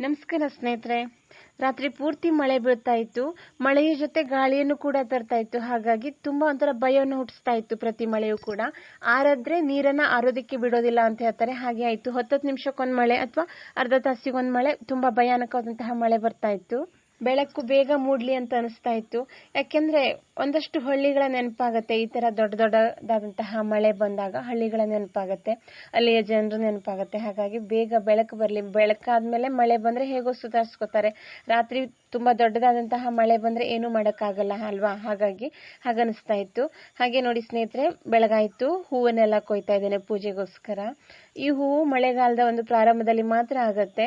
ನಮಸ್ಕಾರ ಸ್ನೇಹಿತರೆ. ರಾತ್ರಿ ಪೂರ್ತಿ ಮಳೆ ಬೀಳ್ತಾ ಇತ್ತು. ಮಳೆಯ ಜೊತೆ ಗಾಳಿಯನ್ನು ಕೂಡ ತರ್ತಾ ಇತ್ತು. ಹಾಗಾಗಿ ತುಂಬಾ ಒಂಥರ ಭಯವನ್ನು ಹುಟ್ಟಿಸ್ತಾ ಇತ್ತು ಪ್ರತಿ ಮಳೆಯೂ ಕೂಡ. ಆರದ್ರೆ ನೀರನ್ನ ಆರೋದಕ್ಕೆ ಬಿಡೋದಿಲ್ಲ ಅಂತ ಹೇಳ್ತಾರೆ. ಹಾಗೆ ಆಯ್ತು. ಹತ್ತತ್ತು ನಿಮಿಷಕ್ಕೊಂದು ಮಳೆ ಅಥವಾ ಅರ್ಧ ತಾಸಿಗೊಂದು ಮಳೆ ತುಂಬಾ ಭಯಾನಕವಾದಂತಹ ಮಳೆ ಬರ್ತಾ ಇತ್ತು. ಬೆಳಕು ಬೇಗ ಮೂಡ್ಲಿ ಅಂತ ಅನಿಸ್ತಾ ಇತ್ತು. ಯಾಕೆಂದ್ರೆ ಒಂದಷ್ಟು ಹಳ್ಳಿಗಳ ನೆನಪಾಗತ್ತೆ. ಈ ತರ ದೊಡ್ಡ ದೊಡ್ಡದಾದಂತಹ ಮಳೆ ಬಂದಾಗ ಹಳ್ಳಿಗಳ ನೆನಪಾಗತ್ತೆ. ಅಲ್ಲಿಯ ಜನರು ನೆನಪಾಗತ್ತೆ. ಹಾಗಾಗಿ ಬೇಗ ಬೆಳಕು ಬರಲಿ. ಬೆಳಕಾದ್ಮೇಲೆ ಮಳೆ ಬಂದ್ರೆ ಹೇಗೋ ಸುಧಾರಿಸ್ಕೋತಾರೆ. ರಾತ್ರಿ ತುಂಬಾ ದೊಡ್ಡದಾದಂತಹ ಮಳೆ ಬಂದ್ರೆ ಏನು ಮಾಡೋಕ್ಕಾಗಲ್ಲ ಅಲ್ವಾ? ಹಾಗಾಗಿ ಹಾಗನಿಸ್ತಾ ಇತ್ತು. ಹಾಗೆ ನೋಡಿ ಸ್ನೇಹಿತರೆ, ಬೆಳಗಾಯಿತು. ಹೂವನ್ನೆಲ್ಲ ಕೊಯ್ತಾ ಇದ್ದೇನೆ ಪೂಜೆಗೋಸ್ಕರ. ಈ ಹೂವು ಮಳೆಗಾಲದ ಒಂದು ಪ್ರಾರಂಭದಲ್ಲಿ ಮಾತ್ರ ಆಗತ್ತೆ.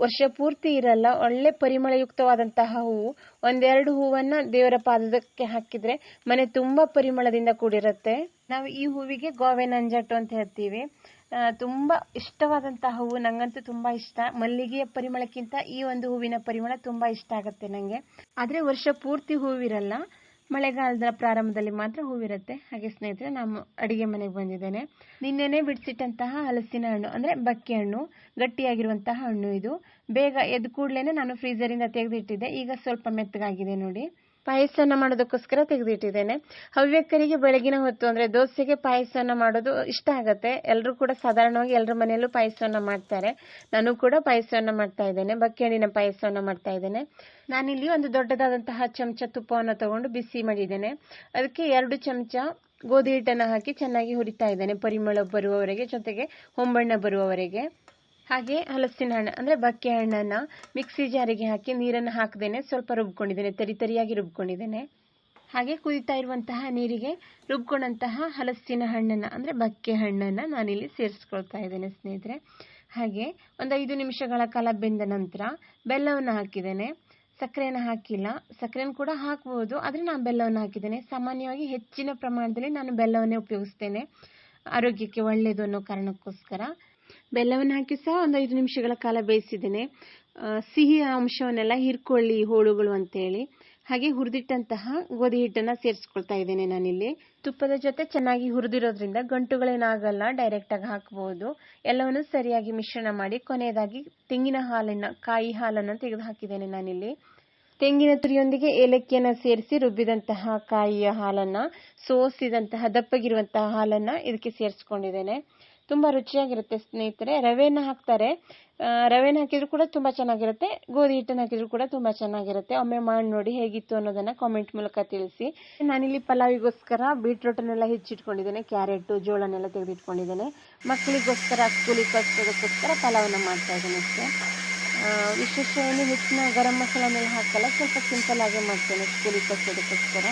ವರ್ಷ ಪೂರ್ತಿ ಇರಲ್ಲ, ಒಳ್ಳೆ ಪರಿಮಳಯುಕ್ತವಾದಂತಹ ಹೂವು ಒಂದೆರಡು ಹೂವನ್ನ ದೇವರ ಪಾದಕ್ಕೆ ಹಾಕಿದ್ರೆ ಮನೆ ತುಂಬಾ ಪರಿಮಳದಿಂದ ಕೂಡಿರುತ್ತೆ. ನಾವು ಈ ಹೂವಿಗೆ ಗೋವೆ ನಂಜಟ್ಟು ಅಂತ ಹೇಳ್ತೀವಿ. ತುಂಬಾ ಇಷ್ಟವಾದಂತಹ ಹೂವು ನಂಗಂತೂ ತುಂಬಾ ಇಷ್ಟ. ಮಲ್ಲಿಗೆಯ ಪರಿಮಳಕ್ಕಿಂತ ಈ ಒಂದು ಹೂವಿನ ಪರಿಮಳ ತುಂಬಾ ಇಷ್ಟ ಆಗುತ್ತೆ ನಂಗೆ. ಆದ್ರೆ ವರ್ಷ ಪೂರ್ತಿ ಹೂವಿರಲ್ಲ. ಮಳೆಗಾಲದ ಪ್ರಾರಂಭದಲ್ಲಿ ಮಾತ್ರ ಹೂವಿರುತ್ತೆ. ಹಾಗೆ ಸ್ನೇಹಿತರೆ, ನಾನು ಅಡಿಗೆ ಮನೆಗೆ ಬಂದಿದ್ದೇನೆ. ನಿನ್ನೆನೆ ಬಿಡಿಸಿಟ್ಟಂತಹ ಹಲಸಿನ ಹಣ್ಣು, ಅಂದ್ರೆ ಬಕ್ಕೆ ಹಣ್ಣು, ಗಟ್ಟಿಯಾಗಿರುವಂತಹ ಹಣ್ಣು ಇದು. ಬೇಗ ಎದ್ದು ಕೂಡ್ಲೇನೆ ನಾನು ಫ್ರೀಜರ್ ಇಂದ ತೆಗೆದಿಟ್ಟಿದ್ದೆ. ಈಗ ಸ್ವಲ್ಪ ಮೆತ್ತಗಾಗಿದೆ ನೋಡಿ. ಪಾಯಸನ ಮಾಡೋದಕ್ಕೋಸ್ಕರ ತೆಗೆದಿಟ್ಟಿದ್ದೇನೆ. ಹವ್ಯಕರಿಗೆ ಬೆಳಗಿನ ಹೊತ್ತು ಅಂದ್ರೆ ದೋಸೆಗೆ ಪಾಯಸನ ಮಾಡೋದು ಇಷ್ಟ ಆಗತ್ತೆ. ಎಲ್ಲರೂ ಕೂಡ ಸಾಧಾರಣವಾಗಿ ಎಲ್ಲರ ಮನೆಯಲ್ಲೂ ಪಾಯಸವನ್ನ ಮಾಡ್ತಾರೆ. ನಾನು ಕೂಡ ಪಾಯಸವನ್ನ ಮಾಡ್ತಾ ಇದ್ದೇನೆ. ಬಕ್ಕಿಹಣ್ಣಿನ ಪಾಯಸವನ್ನ ಮಾಡ್ತಾ ಇದ್ದೇನೆ. ನಾನಿಲ್ಲಿ ಒಂದು ದೊಡ್ಡದಾದಂತಹ ಚಮಚ ತುಪ್ಪವನ್ನು ತಗೊಂಡು ಬಿಸಿ ಮಾಡಿದ್ದೇನೆ. ಅದಕ್ಕೆ ಎರಡು ಚಮಚ ಗೋಧಿ ಹಿಟ್ಟನ್ನು ಹಾಕಿ ಚೆನ್ನಾಗಿ ಹುರಿತಾ ಇದ್ದೇನೆ. ಪರಿಮಳ ಬರುವವರೆಗೆ ಜೊತೆಗೆ ಹೊಂಬಣ್ಣ ಬರುವವರೆಗೆ. ಹಾಗೆ ಹಲಸಿನ ಹಣ್ಣು, ಅಂದರೆ ಬಕ್ಕೆ ಹಣ್ಣನ್ನ ಮಿಕ್ಸಿ ಜಾರಿಗೆ ಹಾಕಿ ನೀರನ್ನು ಹಾಕದೇನೆ ಸ್ವಲ್ಪ ರುಬ್ಕೊಂಡಿದ್ದೇನೆ, ತರಿ ತರಿಯಾಗಿ ರುಬ್ಕೊಂಡಿದ್ದೇನೆ. ಹಾಗೆ ಕುದಿತಾ ಇರುವಂತಹ ನೀರಿಗೆ ರುಬ್ಕೊಂಡಂತಹ ಹಲಸಿನ ಹಣ್ಣನ್ನು, ಅಂದರೆ ಬಕ್ಕೆ ಹಣ್ಣನ್ನು ನಾನಿಲ್ಲಿ ಸೇರಿಸ್ಕೊಳ್ತಾ ಇದ್ದೇನೆ ಸ್ನೇಹಿತರೆ. ಹಾಗೆ ಒಂದು ಐದು ನಿಮಿಷಗಳ ಕಾಲ ಬೆಂದ ನಂತರ ಬೆಲ್ಲವನ್ನು ಹಾಕಿದ್ದೇನೆ. ಸಕ್ಕರೆಯನ್ನು ಹಾಕಿಲ್ಲ ಸಕ್ಕರೆಯನ್ನು ಕೂಡ ಹಾಕ್ಬೋದು, ಆದರೆ ನಾನು ಬೆಲ್ಲವನ್ನು ಹಾಕಿದ್ದೇನೆ. ಸಾಮಾನ್ಯವಾಗಿ ಹೆಚ್ಚಿನ ಪ್ರಮಾಣದಲ್ಲಿ ನಾನು ಬೆಲ್ಲವನ್ನೇ ಉಪಯೋಗಿಸ್ತೇನೆ. ಆರೋಗ್ಯಕ್ಕೆ ಒಳ್ಳೆಯದು ಅನ್ನೋ ಕಾರಣಕ್ಕೋಸ್ಕರ. ಬೆಲ್ಲವನ್ನು ಹಾಕಿ ಸಹ ಒಂದು ಐದು ನಿಮಿಷಗಳ ಕಾಲ ಬೇಯಿಸಿದ್ದೇನೆ. ಸಿಹಿಯ ಸಿಹಿ ಅಂಶವನ್ನೆಲ್ಲ ಹೀರ್ಕೊಳ್ಳಿ ಹೋಳುಗಳು ಅಂತೇಳಿ. ಹಾಗೆ ಹುರಿದಿಟ್ಟಂತಹ ಗೋಧಿ ಹಿಟ್ಟನ್ನು ಸೇರಿಸ್ಕೊಳ್ತಾ ಇದ್ದೇನೆ ನಾನಿಲ್ಲಿ. ತುಪ್ಪದ ಜೊತೆ ಚೆನ್ನಾಗಿ ಹುರಿದಿರೋದ್ರಿಂದ ಗಂಟುಗಳೇನಾಗಲ್ಲ ಡೈರೆಕ್ಟಾಗಿ ಹಾಕ್ಬೋದು. ಎಲ್ಲವನ್ನು ಸರಿಯಾಗಿ ಮಿಶ್ರಣ ಮಾಡಿ ಕೊನೆಯದಾಗಿ ತೆಂಗಿನ ಹಾಲನ್ನ, ಕಾಯಿ ಹಾಲನ್ನು ತೆಗೆದು ಹಾಕಿದ್ದೇನೆ ನಾನಿಲ್ಲಿ. ತೆಂಗಿನ ತುರಿಯೊಂದಿಗೆ ಏಲಕ್ಕಿಯನ್ನು ಸೇರಿಸಿ ರುಬ್ಬಿದಂತಹ ಕಾಯಿಯ ಹಾಲನ್ನು, ಸೋಸಿದಂತಹ ದಪ್ಪಗಿರುವಂತಹ ಹಾಲನ್ನು ಇದಕ್ಕೆ ಸೇರಿಸ್ಕೊಂಡಿದ್ದೇನೆ. ತುಂಬಾ ರುಚಿಯಾಗಿರುತ್ತೆ ಸ್ನೇಹಿತರೆ. ರವೆನ ಹಾಕ್ತಾರೆ. ರವೆನ ಹಾಕಿದ್ರು ಕೂಡ ತುಂಬಾ ಚೆನ್ನಾಗಿರುತ್ತೆ. ಗೋಧಿ ಹಿಟ್ಟನ್ನ ಹಾಕಿದ್ರು ಕೂಡ ತುಂಬಾ ಚೆನ್ನಾಗಿರುತ್ತೆ. ಒಮ್ಮೆ ಮಾಡಿ ನೋಡಿ ಹೇಗಿತ್ತು ಅನ್ನೋದನ್ನ ಕಾಮೆಂಟ್ ಮೂಲಕ ತಿಳಿಸಿ. ನಾನಿಲ್ಲಿ ಪಲಾವಿಗೋಸ್ಕರ ಬೀಟ್ರೂಟನ್ನೆಲ್ಲ ಹೆಚ್ಚಿಟ್ಕೊಂಡಿದ್ದೇನೆ. ಕ್ಯಾರೆಟ್, ಜೋಳನೆಲ್ಲ ತೆಗೆದಿಟ್ಕೊಂಡಿದ್ದೇನೆ. ಮಕ್ಕಳಿಗೋಸ್ಕರ ಸ್ಕೂಲಿಗೆ ಕಳಿಸೋದಕ್ಕೋಸ್ಕರ ಪಲಾವನ್ನ ಮಾಡ್ತಾ ಇದ್ದೇನೆ ಅಷ್ಟೇ. ವಿಶೇಷ ಏನು ಹೆಚ್ಚಿನ ಗರಂ ಮಸಾಲನೆಲ್ಲ ಹಾಕಲ್ಲ. ಸ್ವಲ್ಪ ಸಿಂಪಲ್ ಆಗೇ ಮಾಡ್ತೇನೆ ಸ್ಕೂಲಿಗೆ ಕಳಿಸೋದಕ್ಕೋಸ್ಕರ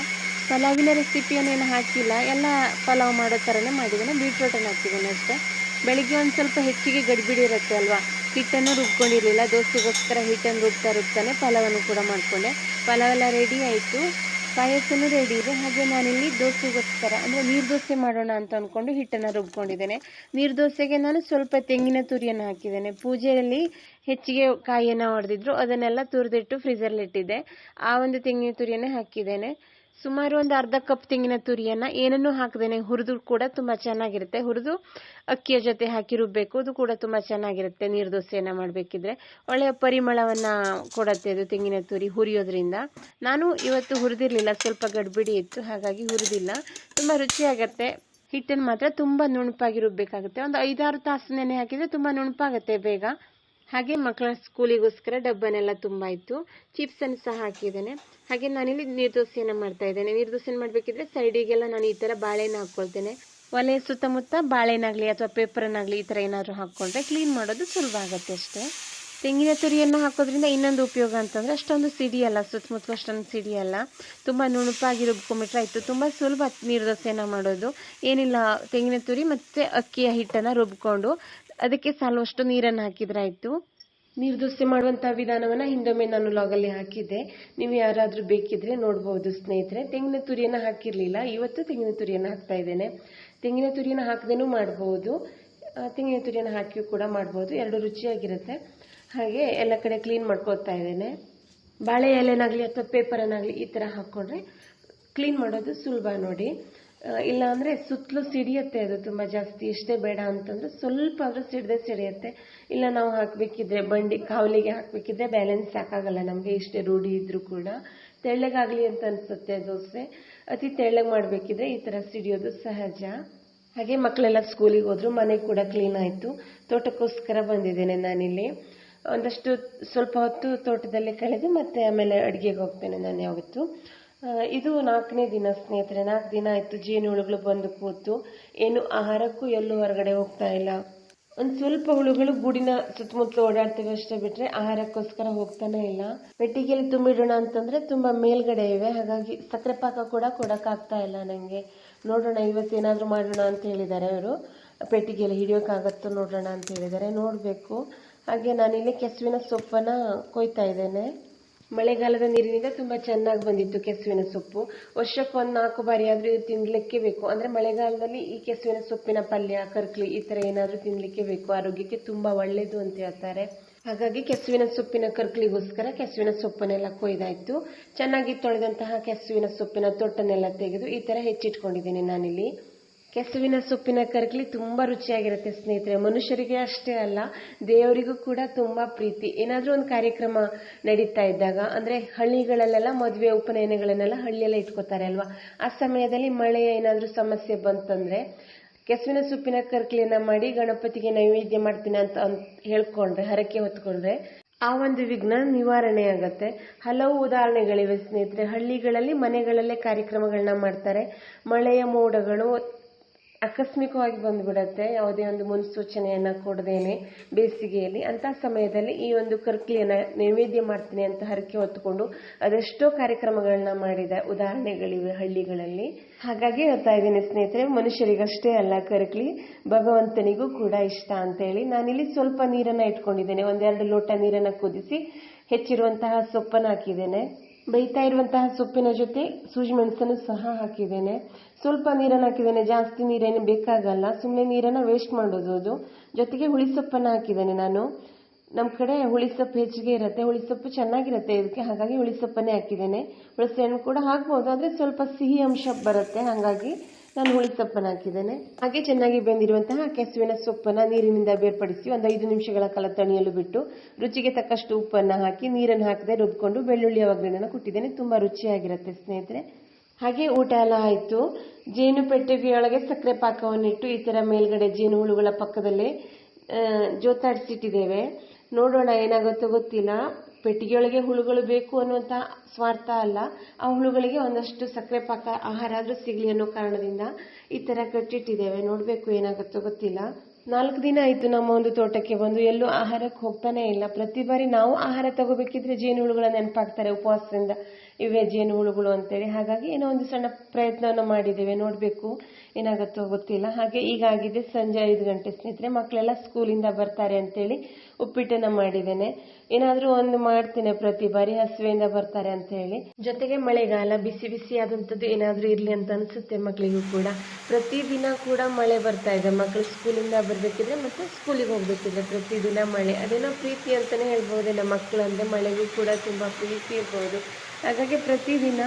ಪಲಾವಿನ ರೆಸಿಪಿಯನ್ನೇನು ಹಾಕಿಲ್ಲ. ಎಲ್ಲ ಪಲಾವ್ ಮಾಡೋ ಥರನೇ ಮಾಡಿದ್ದೇನೆ. ಬೀಟ್ರೋಟನ್ನು ಹಾಕಿದ್ದೀನಿ ಅಷ್ಟೇ. ಬೆಳಿಗ್ಗೆ ಒಂದು ಸ್ವಲ್ಪ ಹೆಚ್ಚಿಗೆ ಗಡಿಬಿಡಿ ಇರುತ್ತೆ ಅಲ್ವಾ? ಹಿಟ್ಟನ್ನು ರುಬ್ಕೊಂಡಿರಲಿಲ್ಲ. ದೋಸೆಗೋಸ್ಕರ ಹಿಟ್ಟನ್ನು ರುಬ್ತಾ ರುಬ್ತಾನೆ ಪಲಾವನ್ನು ಕೂಡ ಮಾಡಿಕೊಂಡೆ. ಪಲಾವ್ ಎಲ್ಲ ರೆಡಿ ಆಯಿತು. ಪಾಯಸನೂ ರೆಡಿ ಇದೆ. ಹಾಗೆ ನಾನಿಲ್ಲಿ ದೋಸೆಗೋಸ್ಕರ, ಅಂದರೆ ನೀರು ದೋಸೆ ಮಾಡೋಣ ಅಂತ ಅಂದ್ಕೊಂಡು ಹಿಟ್ಟನ್ನು ರುಬ್ಕೊಂಡಿದ್ದೇನೆ. ನೀರು ದೋಸೆಗೆ ನಾನು ಸ್ವಲ್ಪ ತೆಂಗಿನ ತುರಿಯನ್ನು ಹಾಕಿದ್ದೇನೆ. ಪೂಜೆಯಲ್ಲಿ ಹೆಚ್ಚಿಗೆ ಕಾಯಿಯನ್ನು ಹೊಡೆದಿದ್ರು. ಅದನ್ನೆಲ್ಲ ತುರಿದಿಟ್ಟು ಫ್ರೀಜರ್ಲಿ ಇಟ್ಟಿದ್ದೆ ಆ ಒಂದು ತೆಂಗಿನ ತುರಿಯನ್ನೇ ಹಾಕಿದ್ದೇನೆ. ಸುಮಾರು ಒಂದು ಅರ್ಧ ಕಪ್ ತೆಂಗಿನ ತುರಿಯನ್ನ ಏನನ್ನೂ ಹಾಕದೇನೆ, ಹುರಿದು ಕೂಡ ತುಂಬಾ ಚೆನ್ನಾಗಿರುತ್ತೆ. ಹುರಿದು ಅಕ್ಕಿಯ ಜೊತೆ ಹಾಕಿ ರುಬ್ಬೇಕು. ಅದು ಕೂಡ ತುಂಬಾ ಚೆನ್ನಾಗಿರುತ್ತೆ. ನೀರು ದೋಸೆಯನ್ನ ಮಾಡಬೇಕಿದ್ರೆ. ಒಳ್ಳೆಯ ಪರಿಮಳವನ್ನ ಕೊಡತ್ತೆ ಅದು ತೆಂಗಿನ ತುರಿ ಹುರಿಯೋದ್ರಿಂದ. ನಾನು ಇವತ್ತು ಹುರಿದಿರ್ಲಿಲ್ಲ. ಸ್ವಲ್ಪ ಗಡ್ಬಿಡಿ ಇತ್ತು. ಹಾಗಾಗಿ ಹುರಿದಿಲ್ಲ. ತುಂಬಾ ರುಚಿಯಾಗತ್ತೆ. ಹಿಟ್ಟನ್ನು ಮಾತ್ರ ತುಂಬಾ ನುಣುಪಾಗಿ ರುಬ್ಬೇಕಾಗುತ್ತೆ. ಒಂದು ಐದಾರು ತಾಸು ನೆನೆ ಹಾಕಿದ್ರೆ ತುಂಬಾ ನುಣುಪಾಗತ್ತೆ ಬೇಗ. ಹಾಗೆ ಮಕ್ಕಳ ಸ್ಕೂಲಿಗೋಸ್ಕರ ಡಬ್ಬನೆಲ್ಲ ತುಂಬ ಇತ್ತು. ಚಿಪ್ಸ್ ಅನ್ನು ಸಹ ಹಾಕಿದ್ದೇನೆ. ಹಾಗೆ ನಾನಿಲ್ಲಿ ನೀರು ದೋಸೆಯನ್ನ ಮಾಡ್ತಾ ಇದ್ದೇನೆ. ನೀರು ದೋಸೆನ ಮಾಡ್ಬೇಕಿದ್ರೆ ಸೈಡಿಗೆಲ್ಲ ನಾನು ಈ ತರ ಬಾಳೆನ ಹಾಕೊಳ್ತೇನೆ ಒಲೆ ಸುತ್ತಮುತ್ತ ಬಾಳೆನಾಗ್ಲಿ ಅಥವಾ ಪೇಪರ್ನಾಗ್ಲಿ ಈ ತರ ಏನಾದ್ರು ಹಾಕೊಂಡ್ರೆ ಕ್ಲೀನ್ ಮಾಡೋದು ಸುಲಭ ಆಗುತ್ತೆ ಅಷ್ಟೇ. ತೆಂಗಿನ ತುರಿಯನ್ನು ಹಾಕೋದ್ರಿಂದ ಇನ್ನೊಂದು ಉಪಯೋಗ ಅಂತಂದ್ರೆ ಅಷ್ಟೊಂದು ಸಿಡಿಯಲ್ಲ ಸುತ್ತಮುತ್ತಲು ಅಷ್ಟೊಂದು ಸಿಡಿಯಲ್ಲ ತುಂಬ ನುಣುಪಾಗಿ ರುಬ್ಕೊಂಡ್ಬಿಟ್ರೆ ಆಯಿತು. ತುಂಬ ಸುಲಭ ನೀರು ದೋಸೆನ ಮಾಡೋದು. ಏನಿಲ್ಲ, ತೆಂಗಿನ ತುರಿ ಮತ್ತೆ ಅಕ್ಕಿಯ ಹಿಟ್ಟನ್ನ ರುಬ್ಕೊಂಡು ಅದಕ್ಕೆ ಸಾಲುವಷ್ಟು ನೀರನ್ನು ಹಾಕಿದ್ರೆ ಆಯ್ತು. ನೀರು ದೋಸೆ ಮಾಡುವಂಥ ವಿಧಾನವನ್ನ ಹಿಂದೊಮ್ಮೆ ನಾನು ಲಾಗಲ್ಲಿ ಹಾಕಿದ್ದೆ. ನೀವು ಯಾರಾದ್ರೂ ಬೇಕಿದ್ರೆ ನೋಡ್ಬೋದು ಸ್ನೇಹಿತರೆ. ತೆಂಗಿನ ತುರಿಯನ್ನ ಹಾಕಿರ್ಲಿಲ್ಲ. ಇವತ್ತು ತೆಂಗಿನ ತುರಿಯನ್ನ ಹಾಕ್ತಾ ಇದ್ದೇನೆ. ತೆಂಗಿನ ತುರಿಯನ್ನ ಹಾಕದೇನೂ ಮಾಡಬಹುದು ತೆಂಗಿನ ತುರಿಯನ್ನ ಹಾಕಿಯೂ ಕೂಡ ಮಾಡಬಹುದು ಎರಡು ರುಚಿಯಾಗಿರುತ್ತೆ. ಹಾಗೆ ಎಲ್ಲ ಕಡೆ ಕ್ಲೀನ್ ಮಾಡ್ಕೊಳ್ತಾ ಇದ್ದೇನೆ. ಬಾಳೆ ಎಲೆನಾಗಲಿ ಅಥವಾ ಪೇಪರನ್ನಾಗಲಿ ಈ ಥರ ಹಾಕ್ಕೊಂಡ್ರೆ ಕ್ಲೀನ್ ಮಾಡೋದು ಸುಲಭ ನೋಡಿ. ಇಲ್ಲಾಂದರೆ ಸುತ್ತಲೂ ಸಿಡಿಯುತ್ತೆ ಅದು ತುಂಬ ಜಾಸ್ತಿ. ಇಷ್ಟೇ ಬೇಡ ಅಂತಂದ್ರೆ ಸ್ವಲ್ಪ ಆದರೂ ಸಿಡದೆ ಸಿಡಿಯುತ್ತೆ. ಇಲ್ಲ ನಾವು ಹಾಕಬೇಕಿದ್ರೆ ಬಂಡಿ ಕಾವಲಿಗೆ ಹಾಕಬೇಕಿದ್ರೆ ಬ್ಯಾಲೆನ್ಸ್ ಸಾಕಾಗಲ್ಲ. ನಮಗೆ ಇಷ್ಟೇ ರೂಢಿ ಇದ್ದರೂ ಕೂಡ. ತೆಳ್ಳಗಾಗಲಿ ಅಂತ ಅನಿಸುತ್ತೆ ದೋಸೆ. ಅತಿ ತೆಳ್ಳಗೆ ಮಾಡಬೇಕಿದ್ರೆ ಈ ಥರ ಸಿಡಿಯೋದು ಸಹಜ. ಹಾಗೆ ಮಕ್ಕಳೆಲ್ಲ ಸ್ಕೂಲಿಗೆ ಹೋದ್ರು ಮನೆ ಕೂಡ ಕ್ಲೀನ್ ಆಯಿತು. ತೋಟಕ್ಕೋಸ್ಕರ ಬಂದಿದ್ದೇನೆ ನಾನಿಲ್ಲಿ. ಒಂದಷ್ಟು ಸ್ವಲ್ಪ ಹೊತ್ತು ತೋಟದಲ್ಲಿ ಕಳೆದು ಮತ್ತೆ ಆಮೇಲೆ ಅಡುಗೆಗೆ ಹೋಗ್ತೇನೆ ನಾನು ಯಾವತ್ತು. ಇದು ನಾಲ್ಕನೇ ದಿನ ಸ್ನೇಹಿತರೆ, ನಾಲ್ಕು ದಿನ ಆಯಿತು ಜೇನುಹುಳುಗಳು ಬಂದು ಕೂತು. ಏನು ಆಹಾರಕ್ಕೂ ಎಲ್ಲೂ ಹೊರಗಡೆ ಹೋಗ್ತಾ ಇಲ್ಲ. ಒಂದು ಸ್ವಲ್ಪ ಹುಳುಗಳು ಗೂಡಿನ ಸುತ್ತಮುತ್ತಲು ಓಡಾಡ್ತವೆ ಅಷ್ಟೇ ಬಿಟ್ರೆ ಆಹಾರಕ್ಕೋಸ್ಕರ ಹೋಗ್ತಾನೆ ಇಲ್ಲ. ಪೆಟ್ಟಿಗೆಯಲ್ಲಿ ತುಂಬಿಡೋಣ ಅಂತಂದ್ರೆ ತುಂಬಾ ಮೇಲ್ಗಡೆ ಇವೆ. ಹಾಗಾಗಿ ಸಕ್ಕರೆ ಪಾಕ ಕೂಡ ಕೊಡೋಕ್ಕಾಗ್ತಾ ಇಲ್ಲ ನನಗೆ ನೋಡೋಣ ಏನಾದರೂ ಮಾಡೋಣ ಅಂತ ಹೇಳಿದ್ದಾರೆ ಅವರು. ಪೆಟ್ಟಿಗೆಯಲ್ಲಿ ಹಿಡಿಯೋಕ್ಕಾಗತ್ತೋ ನೋಡೋಣ ಅಂತ ಹೇಳಿದ್ದಾರೆ. ನೋಡಬೇಕು. ಹಾಗೆ ನಾನಿಲ್ಲಿ ಕೆಸುವಿನ ಸೊಪ್ಪನ್ನು ಕೊಯ್ತಾ ಇದ್ದೇನೆ. ಮಳೆಗಾಲದ ನೀರಿನಿಂದ ತುಂಬ ಚೆನ್ನಾಗಿ ಬಂದಿತ್ತು ಕೆಸುವಿನ ಸೊಪ್ಪು. ವರ್ಷಕ್ಕೆ ಒಂದು ನಾಲ್ಕು ಬಾರಿ ಆದರೂ ಇದು ತಿನ್ನಲಿಕ್ಕೆ ಬೇಕು. ಅಂದರೆ ಮಳೆಗಾಲದಲ್ಲಿ ಈ ಕೆಸುವಿನ ಸೊಪ್ಪಿನ ಪಲ್ಯ, ಕರ್ಕಲಿ ಈ ಥರ ಏನಾದರೂ ತಿನ್ನಲಿಕ್ಕೆ ಬೇಕು. ಆರೋಗ್ಯಕ್ಕೆ ತುಂಬ ಒಳ್ಳೆಯದು ಅಂತ ಹೇಳ್ತಾರೆ. ಹಾಗಾಗಿ ಕೆಸುವಿನ ಸೊಪ್ಪಿನ ಕರ್ಕಲಿಗೋಸ್ಕರ ಕೆಸುವಿನ ಸೊಪ್ಪನ್ನೆಲ್ಲ ಕೊಯ್ದಾಯಿತು. ಚೆನ್ನಾಗಿ ತೊಳೆದಂತಹ ಕೆಸುವಿನ ಸೊಪ್ಪಿನ ತೊಟ್ಟನ್ನೆಲ್ಲ ತೆಗೆದು ಈ ಥರ ಹೆಚ್ಚಿಟ್ಕೊಂಡಿದ್ದೀನಿ ನಾನಿಲ್ಲಿ. ಕೆಸುವಿನ ಸೊಪ್ಪಿನ ಕರ್ಕಲಿ ತುಂಬಾ ರುಚಿಯಾಗಿರುತ್ತೆ ಸ್ನೇಹಿತರೆ. ಮನುಷ್ಯರಿಗೆ ಅಷ್ಟೇ ಅಲ್ಲ, ದೇವರಿಗೂ ಕೂಡ ತುಂಬಾ ಪ್ರೀತಿ. ಏನಾದರೂ ಒಂದು ಕಾರ್ಯಕ್ರಮ ನಡೀತಾ ಇದ್ದಾಗ, ಅಂದ್ರೆ ಹಳ್ಳಿಗಳಲ್ಲೆಲ್ಲ ಮದುವೆ ಉಪನಯನಗಳನ್ನೆಲ್ಲ ಹಳ್ಳಿಯಲ್ಲೇ ಇಟ್ಕೋತಾರೆ ಅಲ್ವಾ? ಆ ಸಮಯದಲ್ಲಿ ಮಳೆಯ ಏನಾದರೂ ಸಮಸ್ಯೆ ಬಂತಂದರೆ, ಕೆಸುವಿನ ಸೊಪ್ಪಿನ ಕರ್ಕಲಿಯನ್ನ ಮಾಡಿ ಗಣಪತಿಗೆ ನೈವೇದ್ಯ ಮಾಡ್ತೀನಿ ಅಂತ ಅಂದ್ ಹೇಳ್ಕೊಂಡ್ರೆ, ಹರಕೆ ಹೊತ್ಕೊಂಡ್ರೆ, ಆ ಒಂದು ವಿಘ್ನ ನಿವಾರಣೆ ಆಗತ್ತೆ. ಹಲವು ಉದಾಹರಣೆಗಳಿವೆ ಸ್ನೇಹಿತರೆ. ಹಳ್ಳಿಗಳಲ್ಲಿ ಮನೆಗಳಲ್ಲೇ ಕಾರ್ಯಕ್ರಮಗಳನ್ನ ಮಾಡ್ತಾರೆ. ಮಳೆಯ ಮೋಡಗಳು ಆಕಸ್ಮಿಕವಾಗಿ ಬಂದ್ಬಿಡತ್ತೆ. ಯಾವುದೇ ಒಂದು ಮುನ್ಸೂಚನೆಯನ್ನ ಕೊಡದೇನೆ ಬೇಸಿಗೆಯಲ್ಲಿ. ಅಂತ ಸಮಯದಲ್ಲಿ ಈ ಒಂದು ಕರ್ಕಲಿಯನ್ನು ನೈವೇದ್ಯ ಮಾಡ್ತೀನಿ ಅಂತ ಹರಕೆ ಹೊತ್ತುಕೊಂಡು ಅದೆಷ್ಟೋ ಕಾರ್ಯಕ್ರಮಗಳನ್ನ ಮಾಡಿದ ಉದಾಹರಣೆಗಳಿವೆ ಹಳ್ಳಿಗಳಲ್ಲಿ. ಹಾಗಾಗಿ ಹೇಳ್ತಾ ಇದ್ದೀನಿ ಸ್ನೇಹಿತರೆ, ಮನುಷ್ಯರಿಗಷ್ಟೇ ಅಲ್ಲ ಕರ್ಕಲಿ, ಭಗವಂತನಿಗೂ ಕೂಡ ಇಷ್ಟ ಅಂತೇಳಿ ನಾನಿಲ್ಲಿ ಸ್ವಲ್ಪ ನೀರನ್ನ ಇಟ್ಕೊಂಡಿದ್ದೇನೆ. ಒಂದೆರಡು ಲೋಟ ನೀರನ್ನ ಕುದಿಸಿ ಹೆಚ್ಚಿರುವಂತಹ ಸೊಪ್ಪನ್ನು ಹಾಕಿದ್ದೇನೆ. ಬೇಯ್ತಾ ಇರುವಂತಹ ಸೊಪ್ಪಿನ ಜೊತೆ ಸೂಜಿ ಮೆಣಸನ್ನು ಸಹ ಹಾಕಿದ್ದೇನೆ. ಸ್ವಲ್ಪ ನೀರನ್ನು ಹಾಕಿದ್ದೇನೆ. ಜಾಸ್ತಿ ನೀರೇನು ಬೇಕಾಗಲ್ಲ. ಸುಮ್ಮನೆ ನೀರನ್ನು ವೇಸ್ಟ್ ಮಾಡೋದು ಅದು. ಜೊತೆಗೆ ಹುಳಿ ಸೊಪ್ಪನ್ನು ಹಾಕಿದ್ದೇನೆ ನಾನು. ನಮ್ಮ ಕಡೆ ಹುಳಿ ಸೊಪ್ಪು ಹೆಚ್ಚಿಗೆ ಇರುತ್ತೆ. ಹುಳಿ ಸೊಪ್ಪು ಚೆನ್ನಾಗಿರುತ್ತೆ ಇದಕ್ಕೆ. ಹಾಗಾಗಿ ಹುಳಿ ಸೊಪ್ಪನ್ನೇ ಹಾಕಿದ್ದೇನೆ. ಹುಣಸೆ ಹಣ್ಣು ಕೂಡ ಹಾಕ್ಬೋದು. ಆದರೆ ಸ್ವಲ್ಪ ಸಿಹಿ ಅಂಶ ಬರುತ್ತೆ. ಹಾಗಾಗಿ ನಾನು ಹುಳಿ ಸೊಪ್ಪನ್ನು ಹಾಕಿದ್ದೇನೆ. ಹಾಗೆ ಚೆನ್ನಾಗಿ ಬೆಂದಿರುವಂತಹ ಕೆಸುವಿನ ಸೊಪ್ಪನ್ನ ನೀರಿನಿಂದ ಬೇರ್ಪಡಿಸಿ ಒಂದು ಐದು ನಿಮಿಷಗಳ ಕಾಲ ತಣಿಯಲು ಬಿಟ್ಟು ರುಚಿಗೆ ತಕ್ಕಷ್ಟು ಉಪ್ಪನ್ನು ಹಾಕಿ ನೀರನ್ನು ಹಾಕದೆ ರುಬ್ಕೊಂಡು ಬೆಳ್ಳುಳ್ಳಿ ಒಗ್ಗರಣೆನ ಕೊಟ್ಟಿದ್ದೇನೆ. ತುಂಬಾ ರುಚಿಯಾಗಿರುತ್ತೆ ಸ್ನೇಹಿತರೆ. ಹಾಗೆ ಊಟ ಎಲ್ಲ ಆಯಿತು. ಜೇನು ಪೆಟ್ಟಿಗೆಯೊಳಗೆ ಸಕ್ಕರೆ ಪಾಕವನ್ನಿಟ್ಟು ಈ ಥರ ಮೇಲ್ಗಡೆ ಜೇನು ಹುಳುಗಳ ಪಕ್ಕದಲ್ಲಿ ಜೋತಾಡಿಸಿಟ್ಟಿದ್ದೇವೆ. ನೋಡೋಣ ಏನಾಗುತ್ತೋ ಗೊತ್ತಿಲ್ಲ. ಪೆಟ್ಟಿಗೆಯೊಳಗೆ ಹುಳುಗಳು ಬೇಕು ಅನ್ನುವಂಥ ಸ್ವಾರ್ಥ ಅಲ್ಲ. ಆ ಹುಳುಗಳಿಗೆ ಒಂದಷ್ಟು ಸಕ್ಕರೆ ಪಾಕ ಆಹಾರ ಆದರೂ ಸಿಗಲಿ ಅನ್ನೋ ಕಾರಣದಿಂದ ಈ ಥರ ಕಟ್ಟಿಟ್ಟಿದ್ದೇವೆ. ನೋಡಬೇಕು ಏನಾಗುತ್ತೋ ಗೊತ್ತಿಲ್ಲ. ನಾಲ್ಕು ದಿನ ಆಯಿತು ನಮ್ಮ ಒಂದು ತೋಟಕ್ಕೆ ಬಂದು. ಎಲ್ಲೂ ಆಹಾರಕ್ಕೆ ಹೋಗ್ತಾನೆ ಇಲ್ಲ. ಪ್ರತಿ ಬಾರಿ ನಾವು ಆಹಾರ ತಗೋಬೇಕಿದ್ರೆ ಜೇನುಹುಳುಗಳ ನೆನಪಾಗ್ತಾರೆ ಉಪವಾಸದಿಂದ. ಇವೆ ಜೇನುಹುಳುಗಳು ಅಂತೇಳಿ. ಹಾಗಾಗಿ ಏನೋ ಒಂದು ಸಣ್ಣ ಪ್ರಯತ್ನವನ್ನು ಮಾಡಿದ್ದೇವೆ. ನೋಡಬೇಕು. ಏನಾಗುತ್ತೋ ಗೊತ್ತಿಲ್ಲ. ಹಾಗೆ ಈಗ ಆಗಿದೆ ಸಂಜೆ ಐದು ಗಂಟೆ. ಸ್ನೇಹಿತರೆ ಮಕ್ಕಳೆಲ್ಲ ಸ್ಕೂಲಿಂದ ಬರ್ತಾರೆ ಅಂತೇಳಿ ಉಪ್ಪಿಟ್ಟನ್ನ ಮಾಡಿದ್ದೇನೆ. ಏನಾದರೂ ಒಂದು ಮಾಡ್ತೇನೆ ಪ್ರತಿ ಬಾರಿ ಹಸುವೆಯಿಂದ ಬರ್ತಾರೆ ಅಂತ ಹೇಳಿ ಜೊತೆಗೆ ಮಳೆಗಾಲ, ಬಿಸಿ ಬಿಸಿ ಆದಂಥದ್ದು ಏನಾದರೂ ಇರಲಿ ಅಂತ ಅನಿಸುತ್ತೆ ಮಕ್ಕಳಿಗೂ ಕೂಡ. ಪ್ರತಿದಿನ ಕೂಡ ಮಳೆ ಬರ್ತಾ ಇದೆ. ಮಕ್ಕಳು ಸ್ಕೂಲಿಂದ ಬರಬೇಕಿದ್ರೆ ಮತ್ತೆ ಸ್ಕೂಲಿಗೆ ಹೋಗ್ಬೇಕಿದ್ರೆ ಪ್ರತಿದಿನ ಮಳೆ. ಅದೇನೋ ಪ್ರೀತಿ ಅಂತಲೇ ಹೇಳ್ಬೋದೇನೋ ಮಕ್ಕಳು ಅಂದರೆ ಮಳೆಗೂ ಕೂಡ ತುಂಬ ಪ್ರೀತಿ ಇರ್ಬೋದು. ಹಾಗಾಗಿ ಪ್ರತಿದಿನ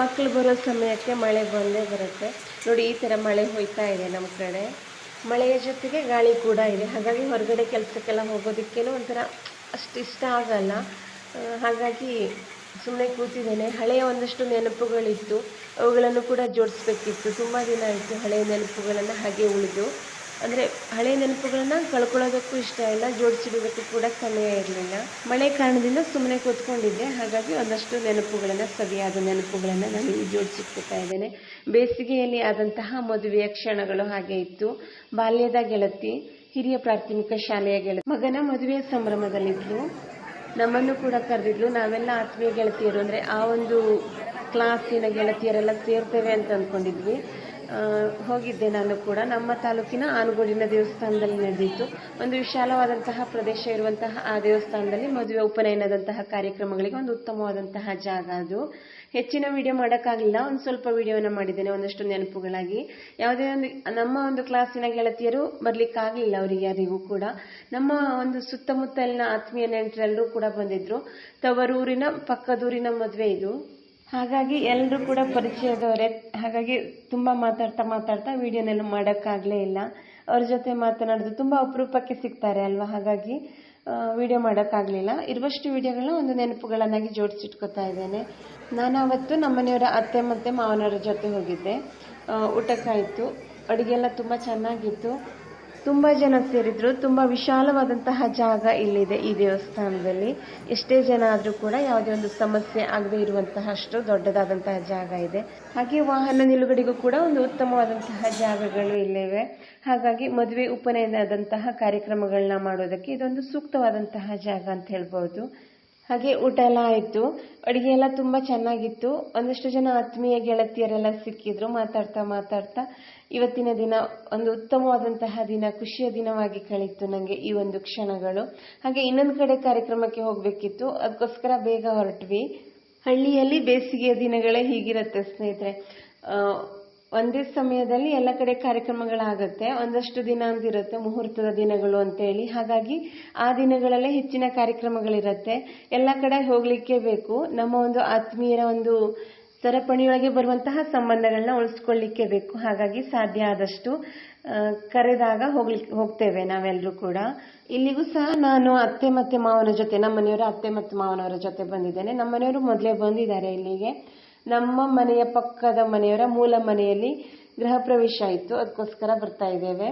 ಮಕ್ಕಳು ಬರೋ ಸಮಯಕ್ಕೆ ಮಳೆ ಬಂದೇ ಬರುತ್ತೆ. ನೋಡಿ, ಈ ಥರ ಮಳೆ ಹೋಯ್ತಾ ಇದೆ ನಮ್ಮ ಕಡೆ. ಮಳೆಯ ಜೊತೆಗೆ ಗಾಳಿ ಕೂಡ ಇದೆ. ಹಾಗಾಗಿ ಹೊರಗಡೆ ಕೆಲಸಕ್ಕೆಲ್ಲ ಹೋಗೋದಕ್ಕೇನೋ ಒಂಥರ ಅಷ್ಟು ಇಷ್ಟ ಆಗಲ್ಲ. ಹಾಗಾಗಿ ಸುಮ್ಮನೆ ಕೂತಿದ್ದೇನೆ. ಹಳೆಯ ಒಂದಷ್ಟು ನೆನಪುಗಳಿತ್ತು. ಅವುಗಳನ್ನು ಕೂಡ ಜೋಡಿಸ್ಬೇಕಿತ್ತು. ತುಂಬ ದಿನ ಆಯಿತು ಹಳೆಯ ನೆನಪುಗಳನ್ನು ಹಾಗೆ ಉಳಿದು. ಅಂದರೆ ಹಳೆ ನೆನಪುಗಳನ್ನು ಕಳ್ಕೊಳ್ಳೋದಕ್ಕೂ ಇಷ್ಟ ಇಲ್ಲ, ಜೋಡಿಸಿಡೋದಕ್ಕೂ ಕೂಡ ಸಮಯ ಇರಲಿಲ್ಲ. ಮಳೆ ಕಾರಣದಿಂದ ಸುಮ್ಮನೆ ಕೂತ್ಕೊಂಡಿದ್ದೆ, ಹಾಗಾಗಿ ಒಂದಷ್ಟು ನೆನಪುಗಳನ್ನು, ಸವಿಯಾದ ನೆನಪುಗಳನ್ನು ನಾನು ಇಲ್ಲಿ ಜೋಡಿಸಿಟ್ಕೊತಾ ಇದ್ದೇನೆ. ಬೇಸಿಗೆಯಲ್ಲಿ ಆದಂತಹ ಮದುವೆಯ ಕ್ಷಣಗಳು ಹಾಗೆ ಇತ್ತು. ಬಾಲ್ಯದ ಗೆಳತಿ, ಹಿರಿಯ ಪ್ರಾಥಮಿಕ ಶಾಲೆಯ ಗೆಳತಿ, ಮಗನ ಮದುವೆಯ ಸಂಭ್ರಮದಲ್ಲಿದ್ದರು ನಮ್ಮನ್ನು ಕೂಡ ಕರೆದಿದ್ಲು. ನಾವೆಲ್ಲ ಆತ್ಮೀಯ ಗೆಳತಿಯರು. ಅಂದರೆ ಆ ಒಂದು ಕ್ಲಾಸಿನ ಗೆಳತಿಯರೆಲ್ಲ ಸೇರ್ತೇವೆ ಅಂತ ಅಂದ್ಕೊಂಡಿದ್ವಿ ಹೋಗಿದ್ದೆ ನಾನು ಕೂಡ. ನಮ್ಮ ತಾಲೂಕಿನ ಆನುಗೋಡಿನ ದೇವಸ್ಥಾನದಲ್ಲಿ ನಡೆದಿತ್ತು. ಒಂದು ವಿಶಾಲವಾದಂತಹ ಪ್ರದೇಶ ಇರುವಂತಹ ಆ ದೇವಸ್ಥಾನದಲ್ಲಿ ಮದುವೆ ಉಪನಯನದಂತಹ ಕಾರ್ಯಕ್ರಮಗಳಿಗೆ ಒಂದು ಉತ್ತಮವಾದಂತಹ ಜಾಗ ಅದು. ಹೆಚ್ಚಿನ ವಿಡಿಯೋ ಮಾಡೋಕ್ಕಾಗಲಿಲ್ಲ. ಒಂದು ಸ್ವಲ್ಪ ವಿಡಿಯೋನ ಮಾಡಿದ್ದೇನೆ, ಒಂದಷ್ಟು ನೆನಪುಗಳಾಗಿ. ಯಾವುದೇ ಒಂದು, ನಮ್ಮ ಒಂದು ಕ್ಲಾಸಿನ ಗೆಳತಿಯರು ಬರ್ಲಿಕ್ಕಾಗಲಿಲ್ಲ ಅವರಿಗೆ ಯಾರಿಗೂ ಕೂಡ. ನಮ್ಮ ಒಂದು ಸುತ್ತಮುತ್ತಲಿನ ಆತ್ಮೀಯ ನೆಂಟರೆಲ್ಲರೂ ಕೂಡ ಬಂದಿದ್ರು. ತವರೂರಿನ, ಪಕ್ಕದೂರಿನ ಮದುವೆ ಇದು. ಹಾಗಾಗಿ ಎಲ್ಲರೂ ಕೂಡ ಪರಿಚಯದವರೇ. ಹಾಗಾಗಿ ತುಂಬ ಮಾತಾಡ್ತಾ ಮಾತಾಡ್ತಾ ವಿಡಿಯೋನೆಲ್ಲ ಮಾಡೋಕ್ಕಾಗಲೇ ಇಲ್ಲ. ಅವ್ರ ಜೊತೆ ಮಾತನಾಡೋದು ತುಂಬ ಅಪರೂಪಕ್ಕೆ ಸಿಗ್ತಾರೆ ಅಲ್ವಾ? ಹಾಗಾಗಿ ವಿಡಿಯೋ ಮಾಡೋಕ್ಕಾಗಲಿಲ್ಲ. ಇರುವಷ್ಟು ವಿಡಿಯೋಗಳನ್ನ ಒಂದು ನೆನಪುಗಳನ್ನಾಗಿ ಜೋಡಿಸಿಟ್ಕೋತಾ ಇದ್ದೇನೆ. ನಾನು ಅವತ್ತು ನಮ್ಮನೆಯವರ ಅತ್ತೆ ಮತ್ತು ಮಾವನವರ ಜೊತೆ ಹೋಗಿದ್ದೆ. ಊಟಕ್ಕಾಯಿತು. ಅಡುಗೆ ಎಲ್ಲ ತುಂಬ ಚೆನ್ನಾಗಿತ್ತು. ತುಂಬ ಜನ ಸೇರಿದ್ರು, ತುಂಬ ವಿಶಾಲವಾದಂತಹ ಜಾಗ ಇಲ್ಲಿದೆ ಈ ದೇವಸ್ಥಾನದಲ್ಲಿ. ಎಷ್ಟೇ ಜನ ಆದರೂ ಕೂಡ ಯಾವುದೇ ಒಂದು ಸಮಸ್ಯೆ ಆಗದೆ ಇರುವಂತಹ ಅಷ್ಟು ದೊಡ್ಡದಾದಂತಹ ಜಾಗ ಇದೆ. ಹಾಗೆ ವಾಹನ ನಿಲುಗಡೆಗೂ ಕೂಡ ಒಂದು ಉತ್ತಮವಾದಂತಹ ಜಾಗಗಳು ಇಲ್ಲಿವೆ. ಹಾಗಾಗಿ ಮದುವೆ ಉಪನಯನದಂತಹ ಕಾರ್ಯಕ್ರಮಗಳನ್ನ ಮಾಡೋದಕ್ಕೆ ಇದೊಂದು ಸೂಕ್ತವಾದಂತಹ ಜಾಗ ಅಂತ ಹೇಳ್ಬೋದು. ಹಾಗೆ ಊಟ ಎಲ್ಲ ಆಯಿತು. ಅಡುಗೆ ಎಲ್ಲ ತುಂಬ ಚೆನ್ನಾಗಿತ್ತು. ಒಂದಷ್ಟು ಜನ ಆತ್ಮೀಯ ಗೆಳತಿಯರೆಲ್ಲ ಸಿಕ್ಕಿದ್ರು. ಮಾತಾಡ್ತಾ ಮಾತಾಡ್ತಾ ಇವತ್ತಿನ ದಿನ ಒಂದು ಉತ್ತಮವಾದಂತಹ ದಿನ, ಖುಷಿಯ ದಿನವಾಗಿ ಕಳೀತು ನನಗೆ ಈ ಒಂದು ಕ್ಷಣಗಳು. ಹಾಗೆ ಇನ್ನೊಂದು ಕಡೆ ಕಾರ್ಯಕ್ರಮಕ್ಕೆ ಹೋಗಬೇಕಿತ್ತು. ಅದಕ್ಕೋಸ್ಕರ ಬೇಗ ಹೊರಟ್ವಿ. ಹಳ್ಳಿಯಲ್ಲಿ ಬೇಸಿಗೆಯ ದಿನಗಳೇ ಹೀಗಿರುತ್ತೆ ಸ್ನೇಹಿತರೆ. ಒಂದೇ ಸಮಯದಲ್ಲಿ ಎಲ್ಲ ಕಡೆ ಕಾರ್ಯಕ್ರಮಗಳಾಗುತ್ತೆ. ಒಂದಷ್ಟು ದಿನ ಅಂತಿರುತ್ತೆ ಮುಹೂರ್ತದ ದಿನಗಳು ಅಂತೇಳಿ. ಹಾಗಾಗಿ ಆ ದಿನಗಳಲ್ಲೇ ಹೆಚ್ಚಿನ ಕಾರ್ಯಕ್ರಮಗಳಿರುತ್ತೆ. ಎಲ್ಲ ಕಡೆ ಹೋಗ್ಲಿಕ್ಕೆ ಬೇಕು. ನಮ್ಮ ಒಂದು ಆತ್ಮೀಯರ ಒಂದು ಸರಪಣಿಯೊಳಗೆ ಬರುವಂತಹ ಸಂಬಂಧಗಳನ್ನ ಉಳಿಸ್ಕೊಳ್ಳಿಕ್ಕೆ ಬೇಕು. ಹಾಗಾಗಿ ಸಾಧ್ಯ ಆದಷ್ಟು ಕರೆದಾಗ ಹೋಗ್ಲಿಕ್ಕೆ, ಹೋಗ್ತೇವೆ ನಾವೆಲ್ಲರೂ ಕೂಡ. ಇಲ್ಲಿಗೂ ಸಹ ನಾನು ಅತ್ತೆ ಮತ್ತೆ ಮಾವನ ಜೊತೆ ನಮ್ಮ ಮನೆಯವರ ಅತ್ತೆ ಮತ್ತು ಮಾವನವರ ಜೊತೆ ಬಂದಿದ್ದೇನೆ. ನಮ್ಮ ಮನೆಯವರು ಮೊದಲೇ ಬಂದಿದ್ದಾರೆ ಇಲ್ಲಿಗೆ. ನಮ್ಮ ಮನೆಯ ಪಕ್ಕದ ಮನೆಯವರ ಮೂಲ ಮನೆಯಲ್ಲಿ ಗೃಹ ಪ್ರವೇಶ ಇತ್ತು. ಅದಕ್ಕೋಸ್ಕರ ಬರ್ತಾ ಇದ್ದೇವೆ.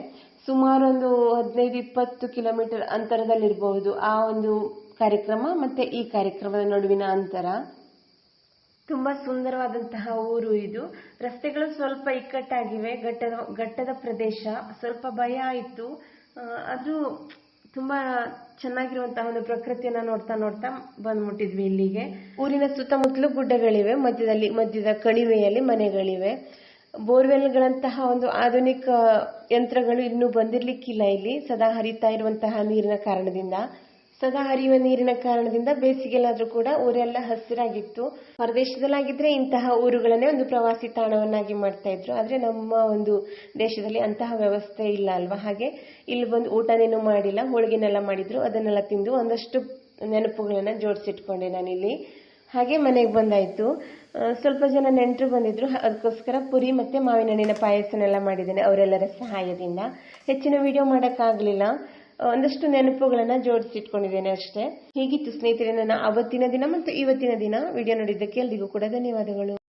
ಸುಮಾರು ಒಂದು ಹದಿನೈದು, ಇಪ್ಪತ್ತು ಕಿಲೋಮೀಟರ್ ಅಂತರದಲ್ಲಿರಬಹುದು ಆ ಒಂದು ಕಾರ್ಯಕ್ರಮ ಮತ್ತೆ ಈ ಕಾರ್ಯಕ್ರಮದ ನಡುವಿನ ಅಂತರ. ತುಂಬಾ ಸುಂದರವಾದಂತಹ ಊರು ಇದು. ರಸ್ತೆಗಳು ಸ್ವಲ್ಪ ಇಕ್ಕಟ್ಟಾಗಿವೆ. ಘಟ್ಟದ ಘಟ್ಟದ ಪ್ರದೇಶ. ಸ್ವಲ್ಪ ಭಯ ಆಯಿತು. ಅದು ತುಂಬಾ ಚೆನ್ನಾಗಿರುವಂತಹ ಒಂದು ಪ್ರಕೃತಿಯನ್ನ ನೋಡ್ತಾ ನೋಡ್ತಾ ಬಂದ್ಬಿಟ್ಟಿದ್ವಿ ಇಲ್ಲಿಗೆ. ಊರಿನ ಸುತ್ತಮುತ್ತಲು ಗುಡ್ಡಗಳಿವೆ. ಮಧ್ಯದಲ್ಲಿ, ಮಧ್ಯದ ಕಣಿವೆಯಲ್ಲಿ ಮನೆಗಳಿವೆ. ಬೋರ್ವೆಲ್ಗಳಂತಹ ಒಂದು ಆಧುನಿಕ ಯಂತ್ರಗಳು ಇನ್ನೂ ಬಂದಿರ್ಲಿಕ್ಕಿಲ್ಲ ಇಲ್ಲಿ. ಸದಾ ಹರಿತಾ ಇರುವಂತಹ ನೀರಿನ ಕಾರಣದಿಂದ. ಸದಾ ಹರಿಯುವ ನೀರಿನ ಕಾರಣದಿಂದ ಬೇಸಿಗೆಲಾದ್ರೂ ಕೂಡ ಊರೆಲ್ಲ ಹಸಿರಾಗಿತ್ತು. ಹೊರದೇಶದಲ್ಲಾಗಿದ್ರೆ ಇಂತಹ ಊರುಗಳನ್ನೇ ಒಂದು ಪ್ರವಾಸಿ ತಾಣವನ್ನಾಗಿ ಮಾಡ್ತಾ ಇದ್ರು. ಆದ್ರೆ ನಮ್ಮ ಒಂದು ದೇಶದಲ್ಲಿ ಅಂತಹ ವ್ಯವಸ್ಥೆ ಇಲ್ಲ ಅಲ್ವಾ? ಹಾಗೆ ಇಲ್ಲಿ ಬಂದು ಊಟನೇನು ಮಾಡಿಲ್ಲ, ಹೋಳಿಗೆನೆಲ್ಲ ಮಾಡಿದ್ರು. ಅದನ್ನೆಲ್ಲ ತಿಂದು ಒಂದಷ್ಟು ನೆನಪುಗಳನ್ನ ಜೋಡಿಸಿಟ್ಕೊಂಡೆ ನಾನಿಲ್ಲಿ. ಹಾಗೆ ಮನೆಗೆ ಬಂದಾಯ್ತು. ಸ್ವಲ್ಪ ಜನ ನೆಂಟರು ಬಂದಿದ್ರು. ಅದಕ್ಕೋಸ್ಕರ ಪುರಿ ಮತ್ತೆ ಮಾವಿನ ಹಣ್ಣಿನ ಪಾಯಸನೆಲ್ಲ ಮಾಡಿದ್ದೇನೆ ಅವರೆಲ್ಲರ ಸಹಾಯದಿಂದ. ಹೆಚ್ಚಿನ ವಿಡಿಯೋ ಮಾಡೋಕ್ಕಾಗಲಿಲ್ಲ. ಒಂದಷ್ಟು ನೆನಪುಗಳನ್ನ ಜೋಡಿಸಿಟ್ಕೊಂಡಿದ್ದೇನೆ ಅಷ್ಟೇ. ಹೀಗಿತ್ತು ಸ್ನೇಹಿತರೆ, ನನ್ನ ಅವತ್ತಿನ ದಿನ ಮತ್ತು ಇವತ್ತಿನ ದಿನ. ವಿಡಿಯೋ ನೋಡಿದ್ದಕ್ಕೆ ಎಲ್ರಿಗೂ ಕೂಡ ಧನ್ಯವಾದಗಳು.